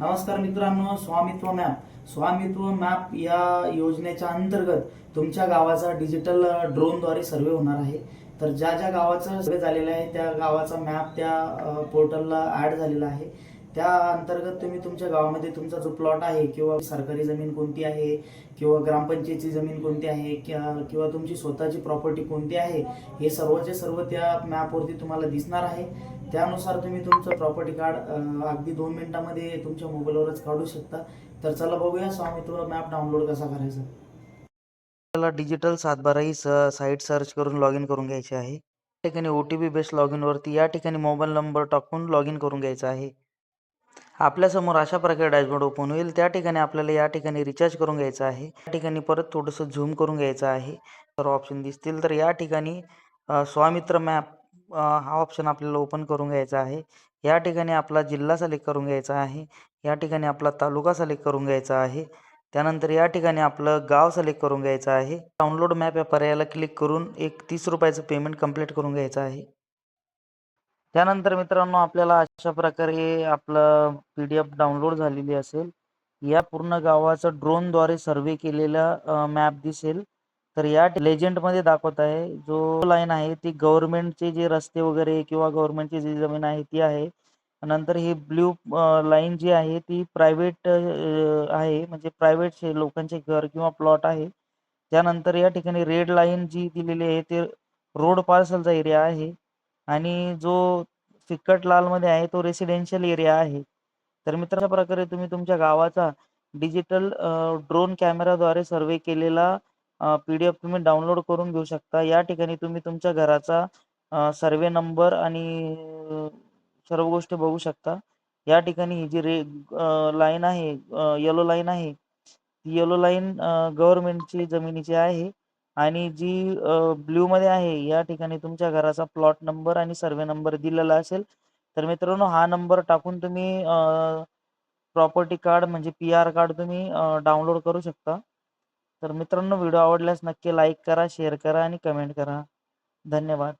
नमस्कार मित्रांनो स्वामित्व मॅप. स्वामित्व मॅप या योजनेच्या अंतर्गत तुमच्या गावाचा डिजिटल ड्रोनद्वारे सर्वे होणार आहे. तर ज्या ज्या गावाचा सर्वे झालेला आहे त्या गावाचा मॅप त्या पोर्टलला ॲड झालेला आहे. त्या अंतर्गत तुम्ही तुमच्या गावामध्ये तुमचा जो प्लॉट आहे किंवा सरकारी जमीन कोणती आहे किंवा ग्रामपंचायतीची जमीन कोणती आहे किंवा तुमची स्वतःची प्रॉपर्टी कोणती आहे हे सर्वचे सर्व त्या मॅपवरती तुम्हाला दिसणार आहे. त्यानुसार तुम्ही तुमचं प्रॉपर्टी कार्ड अगदी दोन मिनिटामध्ये तुमच्या मोबाईलवरच काढू शकता. तर चला बघूया स्वामित्व मॅप डाउनलोड कसा करायचा. आपल्याला डिजिटल सातबारा ही स साईट सर्च करून लॉग इन करून घ्यायची आहे. त्या ठिकाणी O T P based log इनवरती या ठिकाणी मोबाईल नंबर टाकून लॉग इन करून घ्यायचा आहे. आपल्यासमोर अशा प्रकारे डॅशबोर्ड ओपन होईल. त्या ठिकाणी आपल्याला या ठिकाणी रिचार्ज करून घ्यायचं आहे. या ठिकाणी परत थोडंसं झूम करून घ्यायचं आहे. सर्व ऑप्शन दिसतील. तर या ठिकाणी स्वामित्र मॅप हा ऑप्शन आपल्याला ओपन करून घ्यायचा आहे. या ठिकाणी आपला जिल्हा सिलेक्ट करून घ्यायचा आहे. या ठिकाणी आपला तालुका सिलेक्ट करून घ्यायचा आहे. त्यानंतर या ठिकाणी आपलं गाव सिलेक्ट करून घ्यायचं आहे. डाउनलोड मॅप या पर्यायाला क्लिक करून एक तीस रुपयाचं पेमेंट कंप्लीट करून घ्यायचं आहे. त्यानंतर मित्रांनो आपल्याला अशा प्रकारे आपलं पी डी एफ डाउनलोड झालेली असेल. या पूर्ण गावाचं ड्रोनद्वारे सर्वे केलेला मॅप दिसेल. तर या लेजेंडमध्ये दाखवत आहे जो लाईन आहे ती गव्हर्नमेंटचे जे रस्ते वगैरे किंवा गव्हर्नमेंटची जी जमीन आहे ती आहे. नंतर ही ब्ल्यू लाईन जी आहे ती प्रायव्हेट आहे. म्हणजे प्रायव्हेट लोकांचे घर किंवा प्लॉट आहे. त्यानंतर या ठिकाणी रेड लाईन जी दिलेली आहे ते रोड पार्सलचा एरिया आहे. आणि जो फिकट लालमध्ये आहे तो रेसिडेन्शियल एरिया आहे. तर मित्र प्रकारे तुम्ही तुमच्या गावाचा डिजिटल ड्रोन कॅमेराद्वारे सर्वे केलेला पी डी एफ तुम्ही डाउनलोड करून घेऊ शकता. या ठिकाणी तुम्ही तुमच्या घराचा सर्वे नंबर आणि सर्व गोष्टी बघू शकता. या ठिकाणी ही जी रे लाईन आहे येलो लाईन आहे ती येलो लाईन गव्हर्नमेंटची जमिनीची आहे. आणि जी ब्ल्यू मध्ये आहे या ठिकाणी तुमच्या घराचा प्लॉट नंबर आणि सर्वे नंबर दिलेला असेल तर मित्रांनो हा नंबर टाकून तुम्ही प्रॉपर्टी कार्ड म्हणजे पी आर कार्ड तुम्ही डाउनलोड करू शकता. तर मित्रांनो व्हिडिओ आवडल्यास नक्की लाईक करा शेअर करा आणि कमेंट करा. धन्यवाद.